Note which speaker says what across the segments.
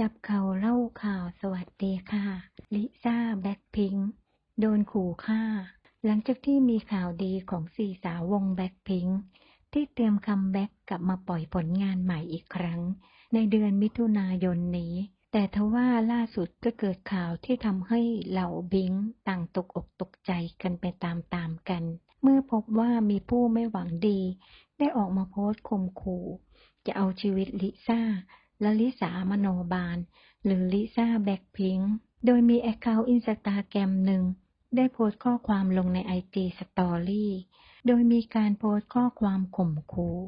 Speaker 1: จับเขาเล่าข่าวสวัสดีค่ะ ลิซ่าแบ็คพิงค์โดนขู่ฆ่า หลังจากที่มีข่าวดีของสี่สาววงแบ็คพิงค์ที่เตรียมคัมแบ็กกลับมาปล่อยผลงานใหม่อีกครั้ง ในเดือนมิถุนายนนี้ แต่ทว่าล่าสุดก็เกิดข่าวที่ทำให้เหล่าบิงต่างตกอกตกใจกันไปตามๆกัน เมื่อพบว่ามีผู้ไม่หวังดี ได้ออกมาโพสต์ข่มขู่ จะเอาชีวิตลิซ่า ละลิสามโนบาล หรือลิซ่าแบ็คพิงโดยมีแอคเคาท์อินสตาแกรมหนึ่ง ได้โพสต์ข้อความลงในไอจีสตอรี่ โดยมีการโพสต์ข้อความข่มขู่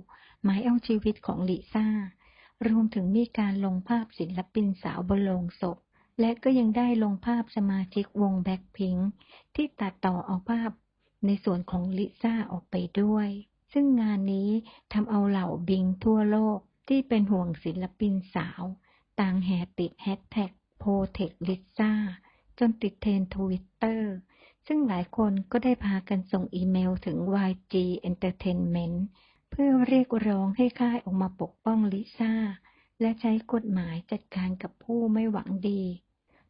Speaker 1: หมายเอาชีวิตของลิซ่า รวมถึงมีการลงภาพศิลปินสาวบนโลงศพ และก็ยังได้ลงภาพสมาชิกวงแบ็คพิงที่ตัดต่อเอาภาพในส่วนของลิซ่าออกไปด้วย ซึ่งงานนี้ทำเอาเหล่าบิงทั่วโลก ที่เป็นห่วงศิลปินสาว ต่างแห่ติดแฮชแท็กโพเทคลิซ่าจนติดเทรนทวิตเตอร์ ซึ่งหลายคนก็ได้พากันส่งอีเมลถึง YG Entertainment เพื่อเรียกร้องให้ค่ายออกมาปกป้องลิซ่า และใช้กฎหมายจัดการกับผู้ไม่หวังดี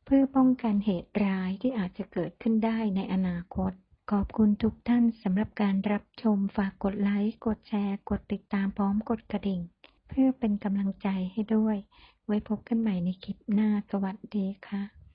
Speaker 1: เพื่อป้องกันเหตุร้ายที่อาจจะเกิดขึ้นได้ในอนาคต ขอบคุณทุกท่านสำหรับการรับชมฝากกดไลค์ กดแชร์ กดติดตามพร้อมกดกระดิ่ง เพื่อเป็นกำลังใจให้ด้วย ไว้พบกันใหม่ในคลิปหน้า สวัสดีค่ะ